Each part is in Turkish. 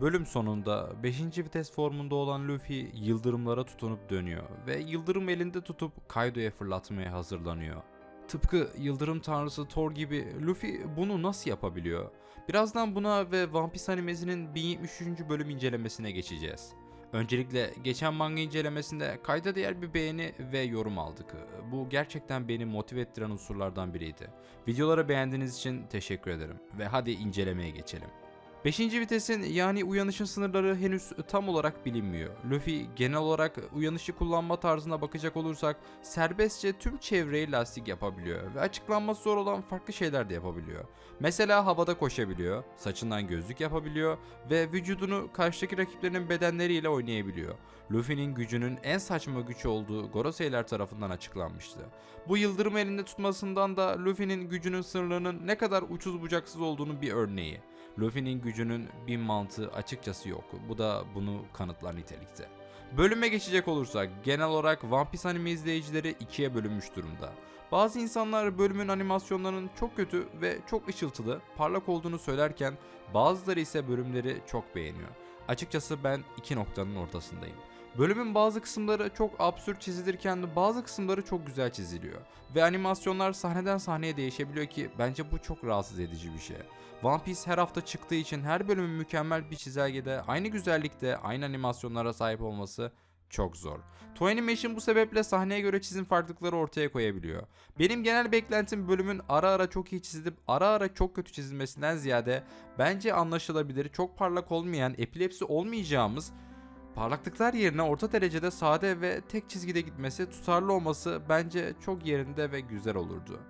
Bölüm sonunda 5. vites formunda olan Luffy yıldırımlara tutunup dönüyor ve yıldırım elinde tutup Kaido'ya fırlatmaya hazırlanıyor. Tıpkı yıldırım tanrısı Thor gibi Luffy bunu nasıl yapabiliyor? Birazdan buna ve One Piece animesinin 1073. bölüm incelemesine geçeceğiz. Öncelikle geçen manga incelemesinde kayda değer bir beğeni ve yorum aldık. Bu gerçekten beni motive ettiren unsurlardan biriydi. Videoları beğendiğiniz için teşekkür ederim ve hadi incelemeye geçelim. 5. vitesin yani uyanışın sınırları henüz tam olarak bilinmiyor. Luffy genel olarak uyanışı kullanma tarzına bakacak olursak serbestçe tüm çevreyi lastik yapabiliyor ve açıklanması zor olan farklı şeyler de yapabiliyor. Mesela havada koşabiliyor, saçından gözlük yapabiliyor ve vücudunu karşıdaki rakiplerinin bedenleriyle oynayabiliyor. Luffy'nin gücünün en saçma güç olduğu Gorosei'ler tarafından açıklanmıştı. Bu yıldırım elinde tutmasından da Luffy'nin gücünün sınırlarının ne kadar uçsuz bucaksız olduğunu bir örneği. Luffy'nin gücünün bir mantığı açıkçası yok. Bu da bunu kanıtlar nitelikte. Bölüme geçecek olursak genel olarak One Piece anime izleyicileri ikiye bölünmüş durumda. Bazı insanlar bölümün animasyonlarının çok kötü ve çok ışıltılı, parlak olduğunu söylerken bazıları ise bölümleri çok beğeniyor. Açıkçası ben iki noktanın ortasındayım. Bölümün bazı kısımları çok absürt çizilirken bazı kısımları çok güzel çiziliyor. Ve animasyonlar sahneden sahneye değişebiliyor ki bence bu çok rahatsız edici bir şey. One Piece her hafta çıktığı için her bölümün mükemmel bir çizelgede, aynı güzellikte, aynı animasyonlara sahip olması çok zor. Toy Animation bu sebeple sahneye göre çizim farklılıkları ortaya koyabiliyor. Benim genel beklentim bölümün ara ara çok iyi çizilip ara ara çok kötü çizilmesinden ziyade bence anlaşılabilir, çok parlak olmayan, epilepsi olmayacağımız Parlaklıklar yerine orta derecede sade ve tek çizgide gitmesi, tutarlı olması bence çok yerinde ve güzel olurdu.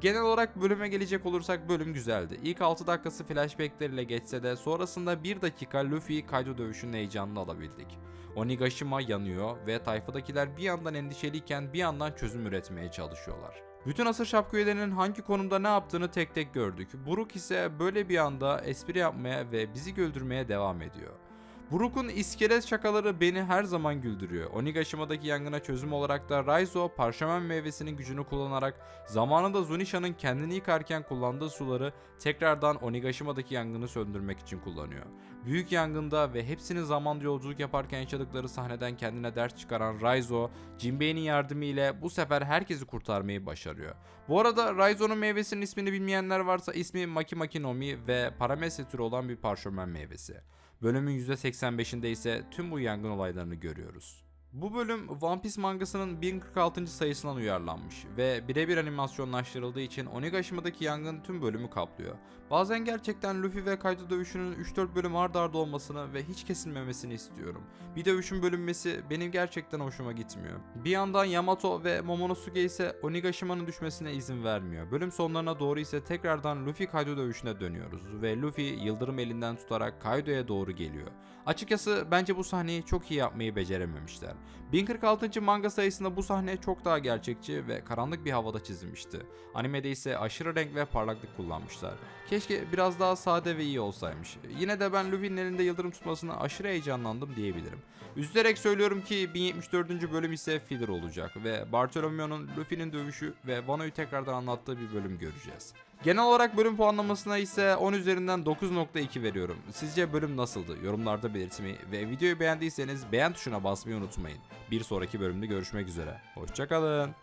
Genel olarak bölüme gelecek olursak bölüm güzeldi. İlk 6 dakikası flashbackleriyle geçse de sonrasında 1 dakika Luffy Kaido dövüşünün heyecanını alabildik. Onigashima yanıyor ve tayfadakiler bir yandan endişeliyken bir yandan çözüm üretmeye çalışıyorlar. Bütün asır şapka üyelerinin hangi konumda ne yaptığını tek tek gördük. Buruk ise böyle bir anda espri yapmaya ve bizi güldürmeye devam ediyor. Brook'un iskelet şakaları beni her zaman güldürüyor. Onigashima'daki yangına çözüm olarak da Raizo parşömen meyvesinin gücünü kullanarak zamanında Zonisha'nın kendini yıkarken kullandığı suları tekrardan Onigashima'daki yangını söndürmek için kullanıyor. Büyük yangında ve hepsinin zamanda yolculuk yaparken yaşadıkları sahneden kendine ders çıkaran Raizo, Jinbei'nin yardımı ile bu sefer herkesi kurtarmayı başarıyor. Bu arada Raizo'nun meyvesinin ismini bilmeyenler varsa ismi Maki Maki no Mi ve paramesya türü olan bir parşömen meyvesi. Bölümün %85'inde ise tüm bu yangın olaylarını görüyoruz. Bu bölüm One Piece mangasının 1046. sayısından uyarlanmış ve birebir animasyonlaştırıldığı için Onigashima'daki yangın tüm bölümü kaplıyor. Bazen gerçekten Luffy ve Kaido dövüşünün 3-4 bölüm ard arda olmasını ve hiç kesilmemesini istiyorum. Bir dövüşün bölünmesi benim gerçekten hoşuma gitmiyor. Bir yandan Yamato ve Momonosuke ise Onigashima'nın düşmesine izin vermiyor. Bölüm sonlarına doğru ise tekrardan Luffy Kaido dövüşüne dönüyoruz ve Luffy yıldırım elinden tutarak Kaido'ya doğru geliyor. Açıkçası bence bu sahneyi çok iyi yapmayı becerememişler. 1046. manga sayısında bu sahne çok daha gerçekçi ve karanlık bir havada çizilmişti. Animede ise aşırı renk ve parlaklık kullanmışlar. Keşke biraz daha sade ve iyi olsaymış. Yine de ben Luffy'nin elinde yıldırım tutmasına aşırı heyecanlandım diyebilirim. Üzülerek söylüyorum ki 1074. bölüm ise filler olacak ve Bartolomeo'nun Luffy'nin dövüşü ve Wano'yu tekrardan anlattığı bir bölüm göreceğiz. Genel olarak bölüm puanlamasına ise 10 üzerinden 9.2 veriyorum. Sizce bölüm nasıldı? Yorumlarda belirtmeyi ve videoyu beğendiyseniz beğen tuşuna basmayı unutmayın. Bir sonraki bölümde görüşmek üzere. Hoşçakalın.